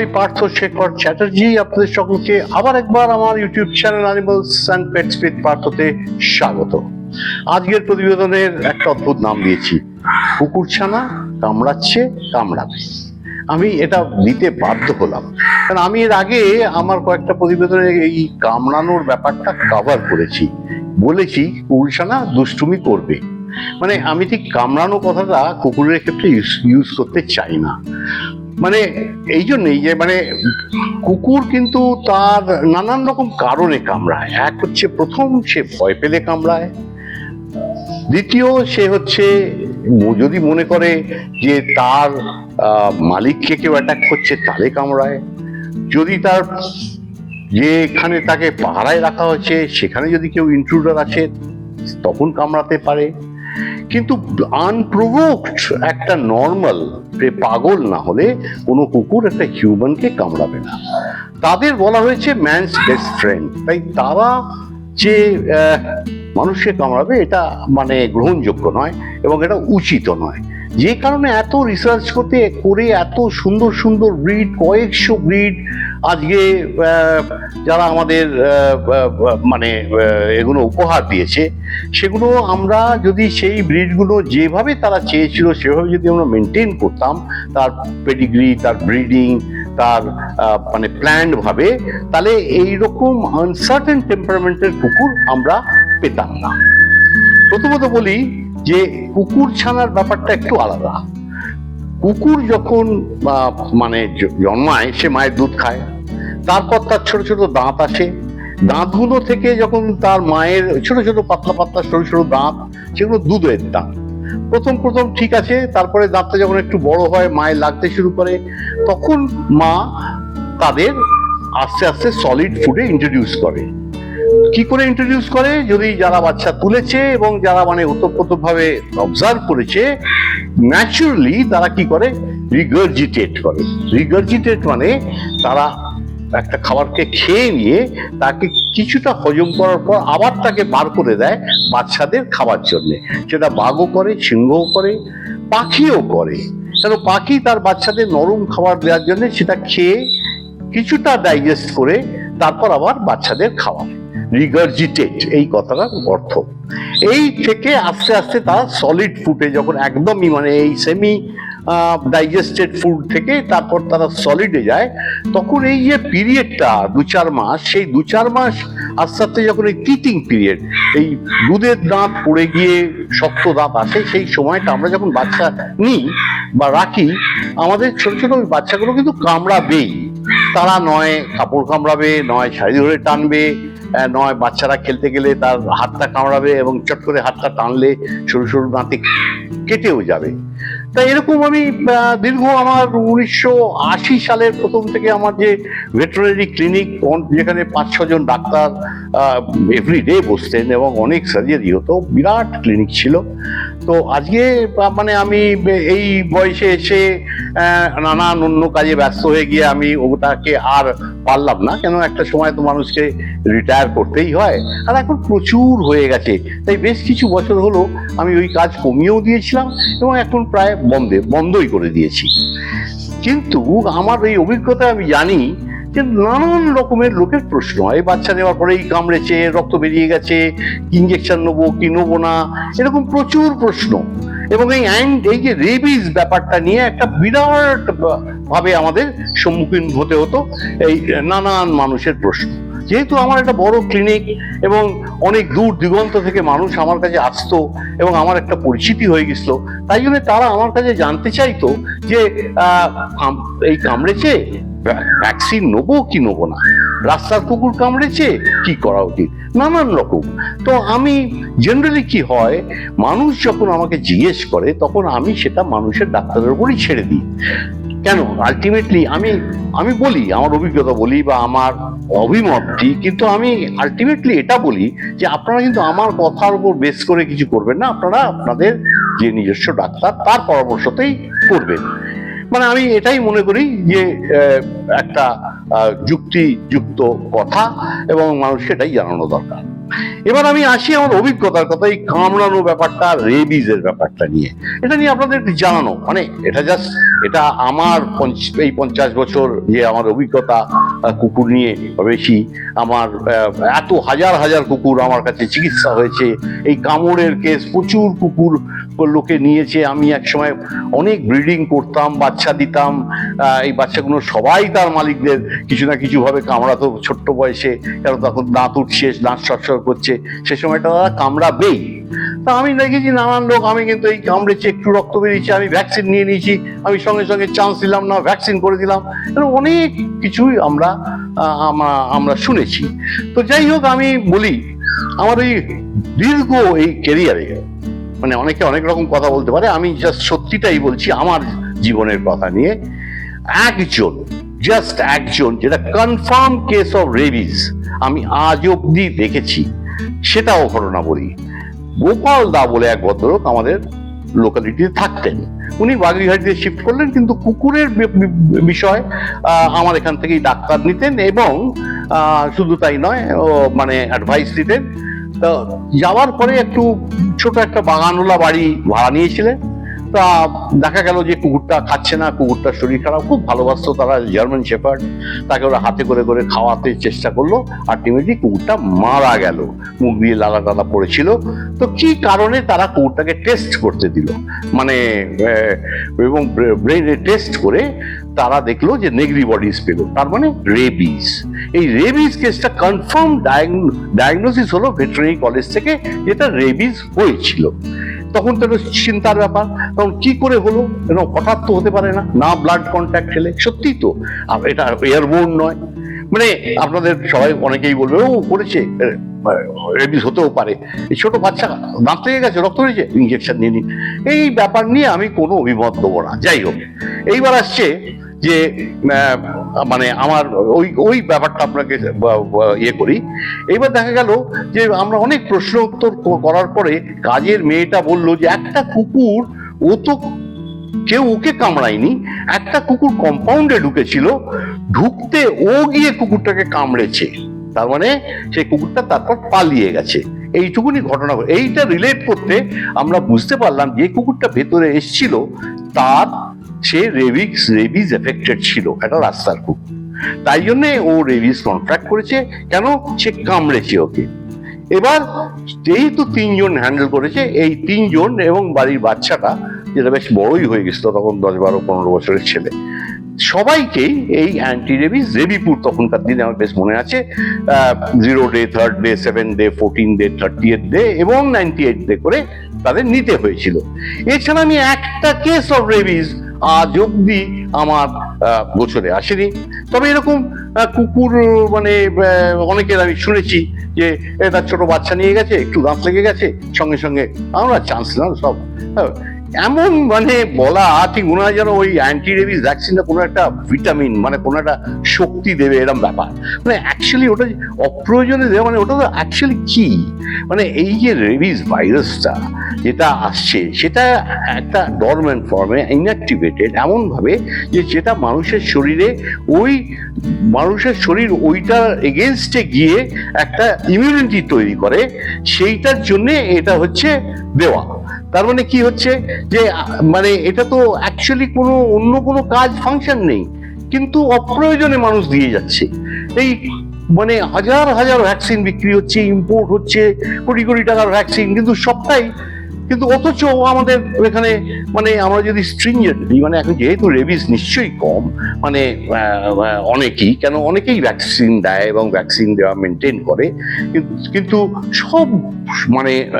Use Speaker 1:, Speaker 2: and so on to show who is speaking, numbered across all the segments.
Speaker 1: আমি পার্থ শেখর চ্যাটার্জি। আপনাদের সকলকে আবার একবার আমার YouTube channel animals and pets with পার্থতে স্বাগত। আজকের প্রতিবেদনের একটা অদ্ভুত নাম দিয়েছি। কুকুরছানা কামড়াচ্ছে, কামড়াবে। আমি এটা দিতে বাধ্য হলাম। কারণ আমি এর আগে আমার কয়েকটা প্রতিবেদনে এই কামড়ানোর ব্যাপারটা কভার করেছি। বলেছি কুকুরছানা দুষ্টুমি করবে। মানে আমি ঠিক কামড়ানো কথাটা কুকুরের ক্ষেত্রে ইউজ করতে চাই না। মানে এই জন্যই যে মানে কুকুর কিন্তু তার নানান রকম কারণে কামড়ায়। এক হচ্ছে প্রথম সে ভয় পেলে কামড়ায়। দ্বিতীয় সে হচ্ছে যদি মনে করে যে তার মালিককে কেউ অ্যাটাক করছে তাহলে কামড়ায়। যদি তার যেখানে তাকে পাহারায় রাখা হয়েছে, সেখানে যদি কেউ ইন্ট্রুডার আছে তখন কামড়াতে পারে। কিন্তু আনপ্রোভোকড একটা নর্মাল পাগল না হলে কোনো কুকুর একটা হিউম্যানকে কামড়াবে না। তাদের বলা হয়েছে ম্যানস বেস্ট ফ্রেন্ড তাই তারা যে মানুষকে কামড়াবে, এটা মানে গ্রহণযোগ্য নয় এবং এটা উচিত নয়। যে কারণে এত রিসার্চ করতে, করে এত সুন্দর সুন্দর ব্রিড কয়েকশো ব্রিড আজকে যারা আমাদের মানে এগুলো উপহার দিয়েছে, সেগুলো আমরা যদি সেই ব্রিডগুলো যেভাবে তারা চেয়েছিল, সেভাবে যদি আমরা মেনটেন করতাম, তার পেডিগ্রি তার ব্রিডিং তার মানে প্ল্যান্ড ভাবে, তাহলে এইরকম আনসার্টেন টেম্পারমেন্টের কুকুর আমরা পেতাম না। প্রথমত বলি যে কুকুর ছানার ব্যাপারটা একটু আলাদা। কুকুর যখন মানে জন্মায়, সে মায়ের দুধ খায়। তারপর তার ছোট ছোট দাঁত আসে। দাঁতগুলো থেকে যখন তার মায়ের ছোট ছোট পাতলা পাতলা সরু সরু দাঁত, সেগুলো দুধের দাঁত। প্রথম প্রথম ঠিক আছে, তারপরে দাঁতটা যখন একটু বড় হয়, মায়ের লাগতে শুরু করে, তখন মা তাদের আস্তে আস্তে সলিড ফুডে ইন্ট্রোডিউস করে। কি করে ইন্ট্রোডিউস করে? যদি যারা বাচ্চা তুলেছে এবং যারা মানে ওতপ্রোতভাবে অবজার্ভ করেছে ন্যাচুরালি তারা কি করে? রিগার্জিটেট করে। রিগার্জিটেট মানে তারা একটা খাবারকে খেয়ে নিয়ে তাকে কিছুটা হজম করার পর আবার তাকে বার করে দেয় বাচ্চাদের খাবার জন্যে। সেটা বাঘও করে, সিংহও করে, পাখিও করে। কেন? পাখি তার বাচ্চাদের নরম খাবার দেওয়ার জন্য সেটা খেয়ে কিছুটা ডাইজেস্ট করে তারপর আবার বাচ্চাদের খাওয়ায়। রিগার্জিটেট এই কথাটার অর্থ। এই থেকে আস্তে আস্তে তারা সলিড ফুডে যখন একদমই মানে এই সেমি ডাইজেস্টেড ফুড থেকে তারপর তারা সলিডে যায়, তখন এই যে পিরিয়ডটা দু চার মাস, সেই দু চার মাস আস্তে আস্তে যখন এই কিটিং পিরিয়ড এই দুধের দাঁত পড়ে গিয়ে শক্ত দাঁত আসে, সেই সময়টা আমরা যখন বাচ্চা নিই বা রাখি, আমাদের ছোট ছোট বাচ্চাগুলো কিন্তু কামড়াবেই। তারা নয় কাপড় কামড়াবে, নয় শাড়ি ধরে টানবে নয় বাচ্চারা খেলতে গেলে তার হাতটা কামড়াবে এবং চট করে হাতটা টানলে সরু সরু দাঁতে কেটেও যাবে। তা এরকম আমি দীর্ঘ আমার উনিশশো আশি সালের প্রথম থেকে আমার যে ভেটেরিনারি ক্লিনিক যেখানে পাঁচ ছজন ডাক্তার এভরিডে বসতেন এবং অনেক সার্জারি হতো, বিরাট ক্লিনিক ছিল। তো আজকে মানে আমি এই বয়সে এসে নানান অন্য কাজে ব্যস্ত হয়ে গিয়ে আমি ওটাকে আর পারলাম না। কেন? একটা সময় তো মানুষকে রিটায়ার করতেই হয়। আর এখন প্রচুর হয়ে গেছে। তাই বেশ কিছু বছর হলো আমি ওই কাজ কমিয়েও দিয়েছিলাম এবং এখন প্রায় বন্ধে, বন্ধই করে দিয়েছি। কিন্তু আমার এই অভিজ্ঞতা আমি জানি যে নানান রকমের লোকের প্রশ্ন হয়। বাচ্চা দেওয়ার পরে এই কামড়েছে, রক্ত বেরিয়ে গেছে ইঞ্জেকশন নেব কি নেব না, এরকম প্রচুর প্রশ্ন। এবং এই আইন, এই যে রেবিজ ব্যাপারটা নিয়ে একটা বিরাট ভাবে আমাদের সম্মুখীন হতে হতো এই নানান মানুষের প্রশ্ন। যেহেতু আমার একটা বড় ক্লিনিক এবং অনেক দূর দিগন্ত থেকে মানুষ আমার কাছে আসতো এবং আমার একটা পরিচিতি হয়ে গেছিল, তাই জন্য তারা আমার কাছে জানতে চাইতো যে এই কামড়েছে ভ্যাকসিন নেব কি নেব না? রাস্তার কুকুর কামড়েছে, কি করা উচিত? নানান রকম। তো আমি জেনারেলি কি হয়, মানুষ যখন আমাকে জিজ্ঞেস করে, তখন আমি সেটা মানুষের ডাক্তারের উপরই ছেড়ে দিই। কেন? আলটিমেটলি আমি আমি বলি, আমার অভিজ্ঞতা বলি বা আমার অভিমত দিই কিন্তু আমি আলটিমেটলি এটা বলি যে আপনারা কিন্তু আমার কথার উপর বেস করে কিছু করবেন না, আপনারা আপনাদের যে নিজস্ব ডাক্তার, তার পরামর্শতেই করবেন। মানে আমি এটাই মনে করি যে একটা যুক্তিযুক্ত কথা এবং মানুষ সেটাই জানানো দরকার। এবার আমি আসি আমার অভিজ্ঞতার কথা, এই কামড়ানো ব্যাপারটা রেবিজের ব্যাপারটা নিয়ে। এটা নিয়ে আপনাদের একটু জানানো মানে এটা জাস্ট এটা আমার এই পঞ্চাশ বছর যে আমার অভিজ্ঞতা কুকুর নিয়ে বেশি। আমার এত হাজার হাজার কুকুর আমার কাছে চিকিৎসা হয়েছে। এই কামড়ের কেস প্রচুর কুকুর লোকে নিয়েছে। আমি একসময় অনেক ব্রিডিং করতাম, বাচ্চা দিতাম। এই বাচ্চাগুলো সবাই তার মালিকদের কিছু না কিছুভাবে কামড়াতো ছোট্ট বয়সে। কারণ তখন দাঁত উঠছে, দাঁত সরসর করছে। সে সময়টা তারা কামড়াবেই। তা আমি দেখেছি নানান লোক, আমি কিন্তু এই কামড়েছে, একটু রক্ত বেরিয়েছে, আমি ভ্যাকসিন নিয়ে নিয়েছি, আমি সঙ্গে সঙ্গে চান্স দিলাম না ভ্যাকসিন করে দিলাম অনেক কিছুই আমরা আমরা শুনেছি। তো যাই হোক, আমি বলি, আমার এই দীর্ঘ এই ক্যারিয়ারে মানে অনেকে অনেক রকম কথা বলতে পারে, আমি জাস্ট সত্যিটাই বলছি, আমার জীবনের কথা নিয়ে, একজন জাস্ট একজন, যেটা কনফার্ম কেস অফ রেবিস আমি আজ অব্দি দেখেছি, সেটাও ঘটনা বলি গোপাল দা বলে এক ভদ্রলোক আমাদের লোকালিটিতে থাকতেন। উনি বাগড়িঘাটিতে শিফট করলেন, কিন্তু কুকুরের বিষয় আমার এখান থেকেই ডাক্তার নিতেন এবং শুধু তাই নয় মানে অ্যাডভাইস দিতেন। তো যাওয়ার পরে একটু ছোট একটা বাগানওয়ালা বাড়ি ভাড়া নিয়েছিলেন। তা দেখা গেল যে কুকুরটা খাচ্ছে না, কুকুরটার শরীর খারাপ, খুব ভালোবাসতো তারা জার্মান শেফার্ড তাকে ওরা হাতে করে করে খাওয়াতে চেষ্টা করল আলটিমেটলি কুকুরটা মারা গেল, মুখ দিয়ে লালা টালা পড়েছিল। তো কি কারণে তারা কুকুরটাকে টেস্ট করতে দিল? মানে এবং ব্রেনে টেস্ট করে তারা দেখল যে নেগরি বডিজ পেল, তার মানে রেবিস এই রেবিস কেসটা কনফার্ম ডায়াগনোসিস হলো ভেটেরিনারি কলেজ থেকে, যেটা রেবিস হয়েছিল। তখন তো চিন্তার ব্যাপার, তখন কি করে হলো? এরকম হঠাৎ তো হতে পারে না না ব্লাড কন্ট্যাক্ট খেলে সত্যি তো। এটা এয়ারবোর্ন নয়। মানে আপনাদের সবাই অনেকেই বলবে, ও, করেছে রেবিস হতেও পারে। এই ছোট বাচ্চা দাঁত থেকে গেছে, রক্ত হয়েছে ইঞ্জেকশন নিয়ে নিন এই ব্যাপার নিয়ে আমি কোনো অভিমত দেবো না। যাই হোক, এইবার আসছে যে মানে আমার ওই ওই ব্যাপারটা আপনাকে ইয়ে করি এবার দেখা গেল যে, আমরা অনেক প্রশ্ন উত্তর করার পরে কাজের মেয়েটা বলল যে, একটা কুকুর, ও তো কেউ ওকে কামড়ায়নি, একটা কুকুর কম্পাউন্ডে ঢুকেছিল, ঢুকতে ও গিয়ে কুকুরটাকে কামড়েছে তার মানে সেই কুকুরটা তারপর পালিয়ে গেছে এইটুকুনি ঘটনা ঘটে। এইটা রিলেট করতে আমরা বুঝতে পারলাম যে, কুকুরটা ভেতরে এসেছিল, তার সে রেবিক্স রেবিস এফেক্টেড ছিল একটা রাস্তার কুকুর তাই জন্য ও রেবিস কন্ট্রাক্ট করেছে কেন? সে কামড়েছে ওকে। এবার যেহেতু তিনজন হ্যান্ডেল করেছে, এই তিনজন এবং বাড়ির বাচ্চাটা, যেটা বেশ বড়ই হয়ে গেছিল তখন দশ বারো পনেরো বছরের ছেলে, সবাইকেই এই অ্যান্টি রেবিস রেবিপুর তখনকার দিনে আমার বেশ মনে আছে zero day third day seven day fourteen day thirty eight day এবং নাইনটি এইট ডে করে তাদের নিতে হয়েছিল। এছাড়া আমি একটা কেস অফ রেবিস আজ অব্দি আমার গোচরে আসেনি। তবে এরকম কুকুর মানে অনেকের আমি শুনেছি যে তার ছোট বাচ্চা নিয়ে গেছে একটু দাঁত লেগে গেছে সঙ্গে সঙ্গে আমরা চান্স না সব হ্যাঁ, এমন মানে বলা ঠিক মনে হয় যেন ওই অ্যান্টি রেবিস ভ্যাকসিনটা কোনো একটা ভিটামিন মানে কোনো একটা শক্তি দেবে এরকম ব্যাপার। মানে অ্যাকচুয়ালি ওটা অপ্রয়োজনে দেওয়া মানে ওটা তো অ্যাকচুয়ালি কি? মানে এই যে রেবিস ভাইরাসটা যেটা আসছে, সেটা একটা ডরমেন্ট ফর্মে ইনঅ্যাক্টিভেটেড এমনভাবে যে যেটা মানুষের শরীরে ওই, মানুষের শরীর ওইটার এগেনস্টে গিয়ে একটা ইমিউনিটি তৈরি করে, সেইটার জন্যে এটা হচ্ছে দেওয়া। তার মানে কি হচ্ছে যে মানে এটা তো অ্যাকচুয়ালি কোনো অন্য কোনো কাজ ফাংশন নেই, কিন্তু অপ্রয়োজনে মানুষ দিয়ে যাচ্ছে। এই মানে হাজার হাজার ভ্যাকসিন বিক্রি হচ্ছে ইম্পোর্ট হচ্ছে, কোটি কোটি টাকার ভ্যাকসিন কিন্তু সবটাই কিন্তু অথচ আমাদের এখানে মানে আমরা যদি স্ট্রিঞ্জেন্টলি মানে এখন যেহেতু রেবিস নিশ্চয়ই কম মানে অনেকেই, কেন অনেকেই ভ্যাকসিন দেয় এবং ভ্যাকসিন দেওয়া মেনটেন করে, কিন্তু- সব মানে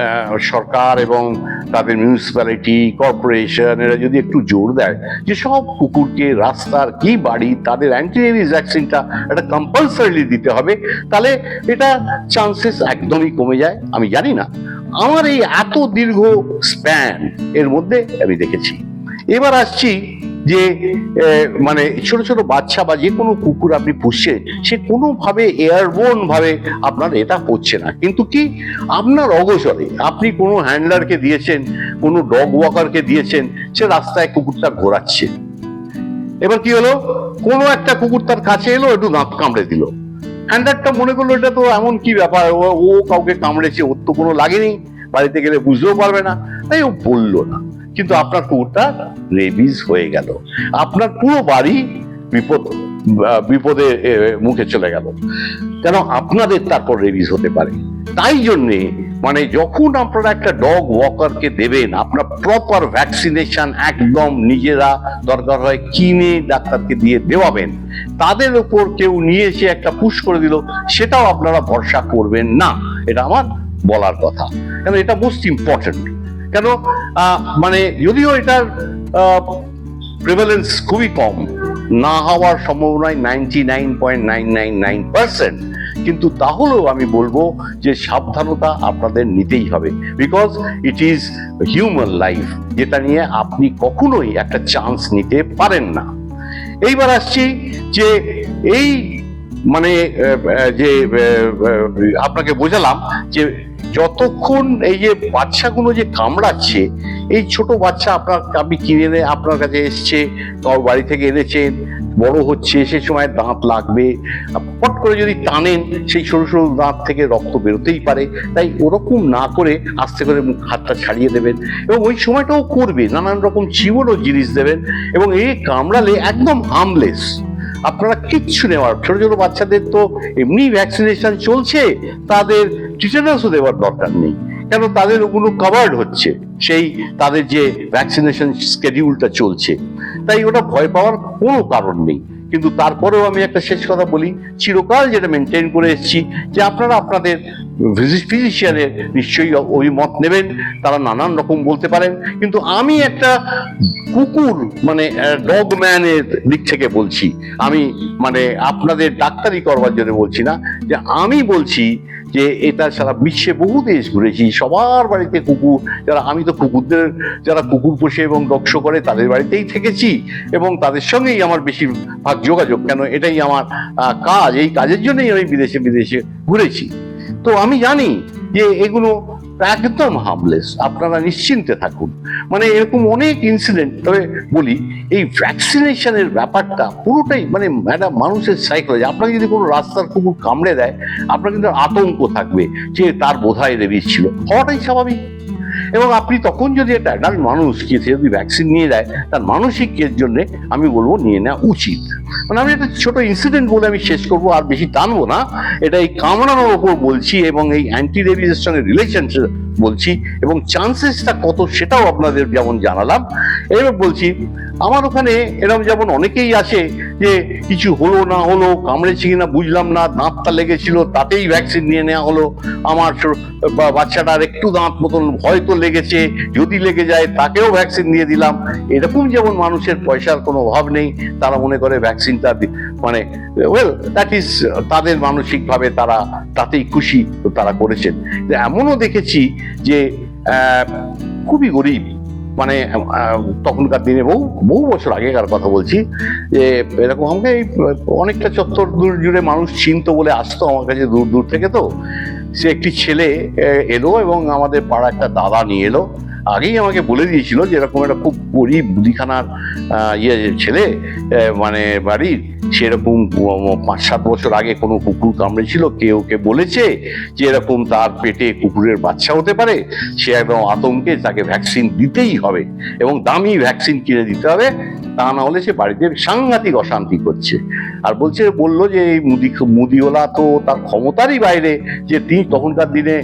Speaker 1: সরকার এবং তাদের মিউনিসিপ্যালিটি কর্পোরেশন এরা যদি একটু জোর দেয় যে সব কুকুরকে রাস্তার কি বাড়ি, তাদের অ্যান্টি অ্যান্টিরেবিস ভ্যাকসিনটা একটা কম্পালসারিলি দিতে হবে, তাহলে এটা চান্সেস একদমই কমে যায়, আমি জানি না। আমার এই এত দীর্ঘ স্প্যান এর মধ্যে আমি দেখেছি। এবার আসছি যে মানে ছোট ছোট বাচ্চা বা যে কোনো কুকুর আপনি পুষছেন, সে কোনোভাবে এয়ারবোর্ন ভাবে আপনার এটা হচ্ছে না। কিন্তু কি আপনার অগোচরে আপনি কোনো হ্যান্ডলারকে দিয়েছেন, কোনো ডগ ওয়াকারকে দিয়েছেন, সে রাস্তায় কুকুরটা ঘোরাচ্ছে। এবার কি হলো? কোনো একটা কুকুর তার কাছে এলো, একটু দাঁত কামড়ে দিল। হ্যান্ডারটা মনে করল এটা তো এমন কি ব্যাপার? ও ও কাউকে কামড়েছে, ওর তো কোনো লাগেনি। বাড়িতে গেলে বুঝতেও পারবে না। তাই ও বলল না। কিন্তু আপনার কুকুরটা রেবিজ হয়ে গেল। আপনার পুরো বাড়ি বিপদ বিপদে মুখে চলে গেল। কেন? আপনাদের তারপর রেবিস হতে পারে। তাই জন্যে মানে যখন আপনারা একটা ডগ ওয়াকারকে দেবেন, আপনার প্রপার ভ্যাকসিনেশন একদম নিজেরা দরকার হয় কিনে ডাক্তারকে দিয়ে দেওয়াবেন। তাদের উপর কেউ নিয়ে এসে একটা পুশ করে দিল, সেটাও আপনারা ভরসা করবেন না। এটা আমার বলার কথা। কেন? এটা মোস্ট ইম্পর্টেন্ট কেন? মানে যদিও এটার প্রিভেলেন্স খুবই কম না হওয়ার সম্ভাবনায় ninety nine point nine nine nine percent কিন্তু তাহলেও আমি বলব যে সাবধানতা আপনাদের নিতেই হবে। Because it is human life যেটা নিয়ে আপনি কখনোই একটা চান্স নিতে পারেন না। এইবার আসছি যে এই মানে যে আপনাকে বোঝালাম যে যতক্ষণ এই যে বাচ্চাগুলো যে কামড়াচ্ছে, এই ছোট বাচ্চা আপনার, আপনি কিনে এনে আপনার কাছে এসছে কারোর বাড়ি থেকে এনেছেন, বড় হচ্ছে, সে সময় দাঁত লাগবে। পট করে যদি টানেন, সেই সরু সরু দাঁত থেকে রক্ত বেরোতেই পারে। তাই ওরকম না করে আস্তে করে হাতটা ছাড়িয়ে দেবেন এবং ওই সময়টাও করবে নানান রকম চিবনও জিনিস দেবেন এবং এই কামড়ালে একদম হার্মলেস আপনারা কিচ্ছু নেওয়ার, ছোট ছোট বাচ্চাদের তো এমনি ভ্যাকসিনেশন চলছে, তাদের টিটেনাসও দেওয়ার দরকার নেই। কেন তাদের ওগুলো কাভার্ড হচ্ছে, সেই তাদের যে ভ্যাকসিনেশন স্কেডিউলটা চলছে। তাই ওটা ভয় পাওয়ার কোনো কারণ নেই। কিন্তু তারপরেও আমি একটা শেষ কথা বলি, চিরকাল যেটা মেনটেন করে এসেছি, যে আপনারা আপনাদের ফিজিশিয়ানের নিশ্চয়ই অভিমত নেবেন, তারা নানান রকম বলতে পারেন। কিন্তু আমি একটা কুকুর মানে ডগ ম্যানের দিক থেকে বলছি। আমি মানে আপনাদের ডাক্তারি করবার জন্য বলছি না, যে আমি বলছি যে এটা সারা বিশ্বে বহু দেশ ঘুরেছি, সবার বাড়িতে কুকুর, যারা আমি তো কুকুরদের, যারা কুকুর পোষে এবং দক্ষ করে, তাদের বাড়িতেই থেকেছি এবং তাদের সঙ্গেই আমার বেশিরভাগ যোগাযোগ। কেন? এটাই আমার কাজ, এই কাজের জন্যই আমি বিদেশে বিদেশে ঘুরেছি। তো আমি জানি যে এগুলো একদম হার্মলেস আপনারা নিশ্চিন্তে থাকুন। মানে এরকম অনেক ইনসিডেন্ট তবে বলি, এই ভ্যাকসিনেশনের ব্যাপারটা পুরোটাই মানে ম্যাডাম মানুষের সাইকোলজি আপনাকে যদি কোনো রাস্তার কুকুর কামড়ে দেয়, আপনার কিন্তু আতঙ্ক থাকবে যে তার বোধহয় রেবিস ছিল। হওয়াটাই স্বাভাবিক। এবং আপনি তখন যদি একটা অ্যাডাল্ট মানুষ সে যদি ভ্যাকসিন নিয়ে দেয় তার মানসিক এর জন্য আমি বলব নিয়ে নেওয়া উচিত। মানে আমি একটা ছোট ইনসিডেন্ট বলে আমি শেষ করব, আর বেশি টানবো না। এটা এই কামড়ানোর ওপর বলছি এবং এই অ্যান্টি রেবিসের সঙ্গে রিলেশনশিপ বলছি এবং চান্সেসটা কত সেটাও আপনাদের যেমন জানালাম। এবার বলছি, আমার ওখানে এরকম যেমন অনেকেই আছে যে কিছু হলো না হলো, কামড়েছে কিনা বুঝলাম না, দাঁতটা লেগেছিল, তাতেই ভ্যাকসিন নিয়ে নেওয়া হলো। আমার বাচ্চাটার একটু দাঁত মতন হয়তো লেগেছে, যদি লেগে যায় তাকেও ভ্যাকসিন দিয়ে দিলাম। এরকম যেমন মানুষের পয়সার কোনো অভাব নেই, তারা মনে করে ভ্যাকসিনটা মানে ওয়েল দ্যাট ইজ তাদের মানসিকভাবে তারা তাতেই খুশি তারা করেছেন। এমনও দেখেছি যে খুবই গরিব মানে তখনকার দিনে বহু বহু বছর আগেকার কথা বলছি, যে, এরকম আমাকে অনেকটা চত্বর দূর জুড়ে মানুষ চিনতো বলে আসতো আমার কাছে দূর দূর থেকে তো। সে একটি ছেলে এলো এবং আমাদের পাড়া একটা দাদা নিয়ে এলো। আগেই আমাকে বলে দিয়েছিল যে এরকম একটা খুব গরিব মুদিখানার ইয়ে ছেলে মানে বাড়ির সেরকম পাঁচ সাত বছর আগে কোনো কুকুর কামড়েছিল, কেউ ওকে বলেছে যে এরকম তার পেটে কুকুরের বাচ্চা হতে পারে, সে একদম আতঙ্কে তাকে ভ্যাকসিন দিতেই হবে এবং দামি ভ্যাকসিন কিনে দিতে হবে, তা না হলে সে বাড়িতে সাংঘাতিক অশান্তি করছে। আর বলছে, বলল যে এই মুদি মুদিওয়ালা তো তার ক্ষমতারই বাইরে, যে তিনি তখনকার দিনে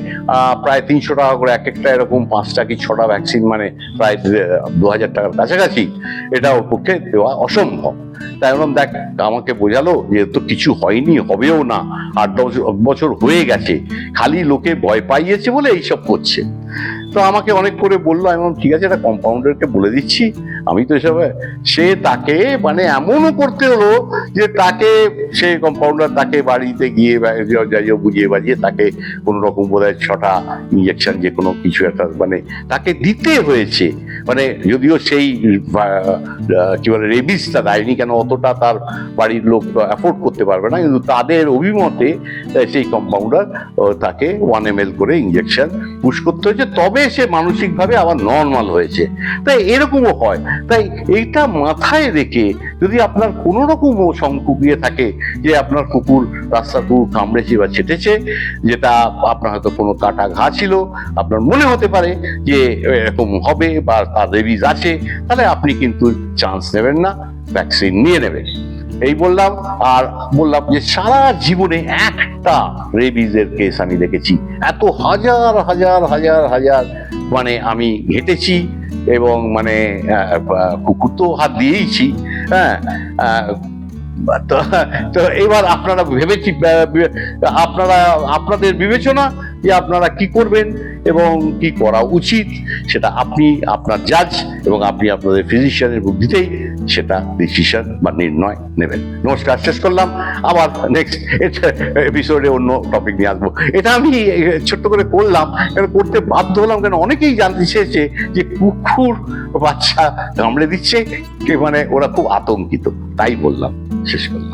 Speaker 1: প্রায় তিনশো টাকা করে এক একটা এরকম পাঁচটা কি ছটা ভ্যাকসিন মানে প্রায় দু হাজার টাকার কাছাকাছি এটা ওর পক্ষে দেওয়া অসম্ভব। তাই বললাম, দেখ, আমাকে বোঝালো যে তো কিছু হয়নি, হবেও না। আট দশ বছর হয়ে গেছে। খালি লোকে ভয় পাইয়েছে বলে এইসব করছে। তো আমাকে অনেক করে বলল, আমি ঠিক আছে, এটা কম্পাউন্ডারকে বলে দিচ্ছি। আমি তো এসব, সে তাকে মানে এমনও করতে হলো যে তাকে, সে কম্পাউন্ডার তাকে বাড়িতে গিয়ে যাই বুঝিয়ে বাজিয়ে তাকে কোনো রকম বোধ হয় ছটা ইঞ্জেকশন যে কোনো কিছু একটা মানে তাকে দিতে হয়েছে। মানে যদিও সেই কি বলে, রেবিসটা দেয়নি, কেন অতটা তার বাড়ির লোক অ্যাফোর্ড করতে পারবে না। কিন্তু তাদের অভিমতে সেই কম্পাউন্ডার তাকে ওয়ান এম করে ইঞ্জেকশন পুশ করতে হয়েছে। তবে সে মানসিকভাবে আবার নর্মাল হয়েছে। তাই এরকমও হয়। তাই এইটা মাথায় রেখে যদি আপনার কোনো রকমও শঙ্কু গিয়ে থাকে যে আপনার কুকুর রাস্তার কুকুর কামড়েছে বা ছেটেছে, যেটা আপনার হয়তো কোনো কাটা ঘা ছিল, আপনার মনে হতে পারে যে এরকম হবে বা তার রেবিজ আছে, তাহলে আপনি কিন্তু চান্স নেবেন না ভ্যাকসিন নিয়ে নেবেন। এই বললাম, আর বললাম যে সারা জীবনে একটা রেবিজের কেস আমি দেখেছি। এত হাজার হাজার হাজার হাজার মানে আমি ঘেটেছি এবং মানে কুকুর তো হাত দিয়েইছি হ্যাঁ তো এবার আপনারা ভেবেছি আপনারা, আপনাদের বিবেচনা যে আপনারা কি করবেন? এবং কি করা উচিত সেটা আপনি আপনার জাজ এবং আপনি আপনাদের ফিজিশিয়ানের বুদ্ধিতেই সেটা ডিসিশন বা নির্ণয় নেবেন। নমস্কার, শেষ করলাম। আবার নেক্সট এপিসোডে অন্য টপিক নিয়ে আসব। এটা আমি ছোট্ট করে করলাম করতে বাধ্য হলাম কেন অনেকেই জানতে চেয়েছে যে কুকুর বাচ্চা কামড়ে দিচ্ছে মানে ওরা খুব আতঙ্কিত, তাই বললাম, শেষ করলাম।